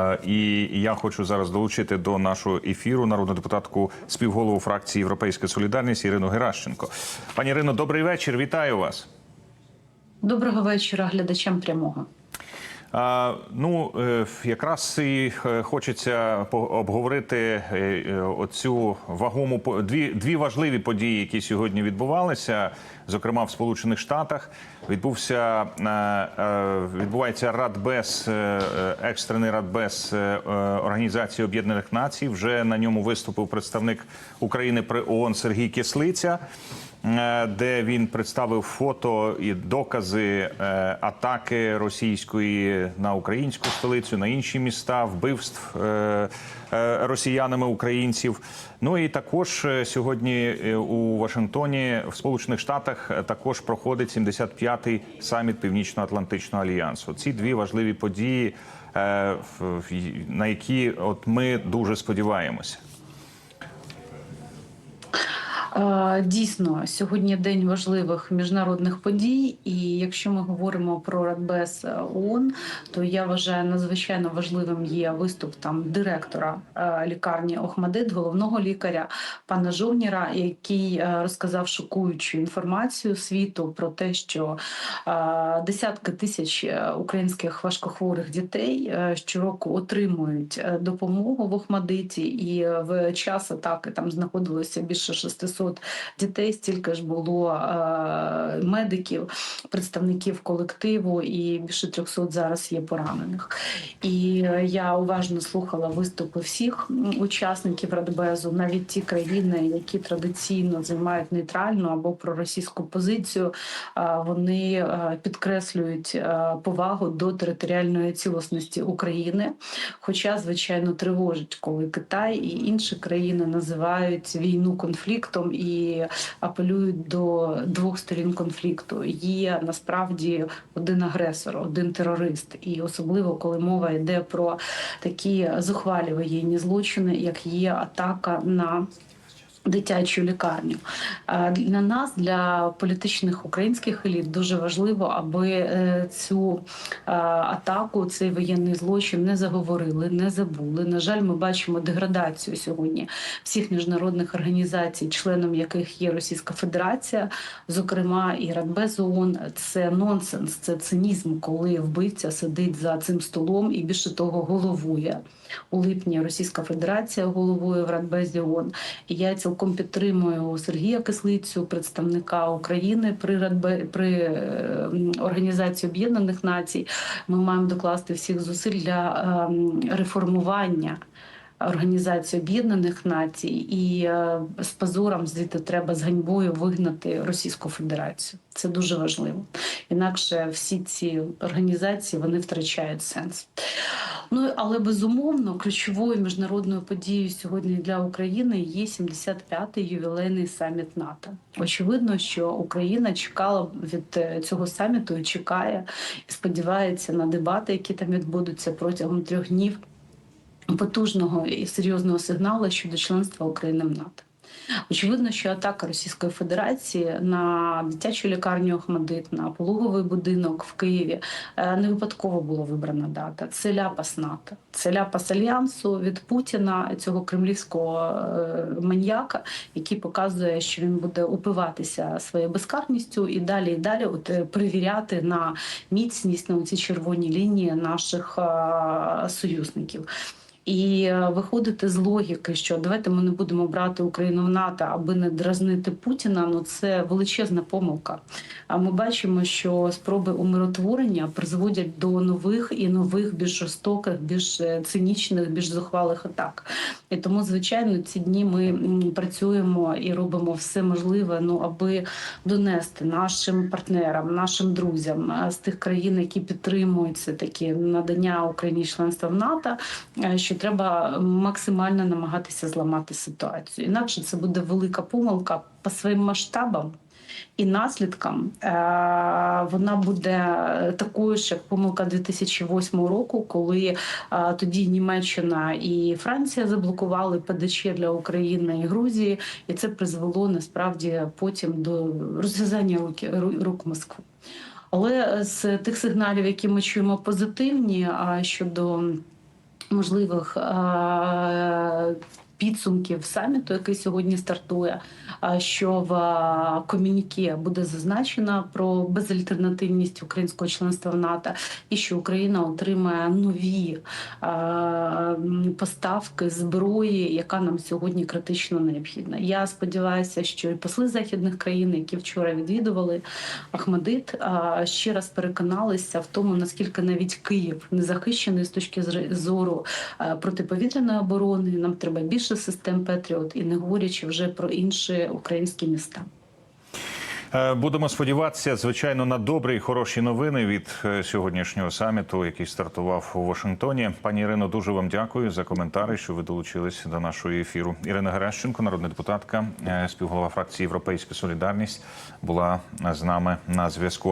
Е, І я хочу зараз долучити до нашого ефіру народну депутатку співголову фракції Європейська Солідарність Ірину Геращенко. Пані Ірино, добрий вечір. Вітаю вас. Доброго вечора глядачам прямого. Ну, е, якраз і е, хочеться обговорити е, оцю вагому дві, дві важливі події, які сьогодні відбувалися. Зокрема, в Сполучених Штатах відбувся відбувається Радбез, екстрений Радбез Організації Об'єднаних Націй. Вже на ньому виступив представник України при ООН Сергій Кислиця. Е, де він представив фото і докази е, атаки російської на українську столицю, на інші міста, вбивств е, росіянами українців. Ну і також сьогодні у Вашингтоні в Сполучених Штатах також проходить 75-й саміт Північно-Атлантичного альянсу. Ці дві важливі події, на які от ми дуже сподіваємося. Е, Дійсно, сьогодні день важливих міжнародних подій. І якщо ми говоримо про Радбез ООН, то я вважаю надзвичайно важливим є виступ там директора е, лікарні Охмадит, головного лікаря пана Жовніра, який е, розказав шокуючу інформацію світу про те, що е, десятки тисяч е, українських важкохворих дітей е, щороку отримують е, допомогу в Охмадиті, і в час атаки там знаходилося більше 600 дітей. Стільки ж було е, медиків, представників колективу, і більше 300 зараз є поранених. І я уважно слухала виступи всіх учасників Радбезу, навіть ті країни, які традиційно займають нейтральну або проросійську позицію, е, вони е, підкреслюють повагу до територіальної цілісності України. Хоча, звичайно, тривожить, коли Китай і інші країни називають війну конфліктом і апелюють до двох сторін конфлікту. Є насправді один агресор, один терорист, і особливо коли мова йде про такі зухвалі воєнні злочини, як є атака на дитячу лікарню. Для нас, для політичних українських еліт, дуже важливо, аби е, цю атаку, цей воєнний злочин не заговорили, не забули. На жаль, ми бачимо деградацію сьогодні всіх міжнародних організацій, членом яких є Російська Федерація, зокрема і Радбез ООН. Це нонсенс, це цинізм, коли вбивця сидить за цим столом і більше того головує. У липні Російська Федерація головує в Радбезі ООН. І я цілком підтримую Сергія Кислицю, представника України при Радбе при е, Організації Об'єднаних Націй. Ми маємо докласти всіх зусиль для ем, реформування. Організації Об'єднаних Націй і е, з позором звідти треба з ганьбою вигнати Російську Федерацію. Це дуже важливо. Інакше всі ці організації вони втрачають сенс. Ну але безумовно ключовою міжнародною подією сьогодні для України є 75-й ювілейний саміт НАТО. Очевидно, що Україна чекала від е, цього саміту і чекає і сподівається на дебати, які там відбудуться протягом трьох днів потужного і серйозного сигналу щодо членства України в НАТО. Очевидно, що атака Російської Федерації на дитячу лікарню Охмадит, на пологовий будинок в Києві е, не випадково була вибрана дата. Це ляпас НАТО, це ляпас альянсу від Путіна, цього кремлівського е, маньяка, який показує, що він буде упиватися своєю безкарністю і далі і далі от, е, перевіряти на міцність на ці червоні лінії наших союзників. І е, виходити з логіки, що давайте ми не будемо брати Україну в НАТО, аби не дразнити Путіна. Ну це величезна помилка. А ми бачимо, що спроби умиротворення призводять до нових і нових, більш жорстоких, більш е, цинічних, більш зухвалих атак. І тому, звичайно, ці дні ми працюємо і робимо все можливе, ну аби донести нашим партнерам, нашим друзям е, з тих країн, які підтримують це такі надання Україні членства в НАТО, що треба максимально намагатися зламати ситуацію. Інакше це буде велика помилка по своїм масштабам. І наслідкам е, вона буде такою ж, як помилка 2008 року, коли е, тоді Німеччина і Франція заблокували ПДЧ для України і Грузії, і це призвело насправді потім до розв'язання рук Москви. Але з тих сигналів, які ми чуємо позитивні, щодо можливих е, підсумків саміту, який сьогодні стартує, що в комюніке буде зазначено про безальтернативність українського членства в НАТО, і що Україна отримає нові поставки зброї, яка нам сьогодні критично необхідна. Я сподіваюся, що і посли західних країн, які вчора відвідували Ахмадит, ще раз переконалися в тому, наскільки навіть Київ не захищений з точки зору протиповітряної оборони. Нам треба більше систем Петріот, і не говорячи вже про інші українські міста. Е, Будемо сподіватися, звичайно, на добрі і хороші новини від е, сьогоднішнього саміту, який стартував у Вашингтоні. Пані Ірино, дуже вам дякую за коментарі, що ви долучились до нашого ефіру. Ірина Геращенко, народна депутатка, е, співголова фракції Європейська Солідарність, була з нами на зв'язку.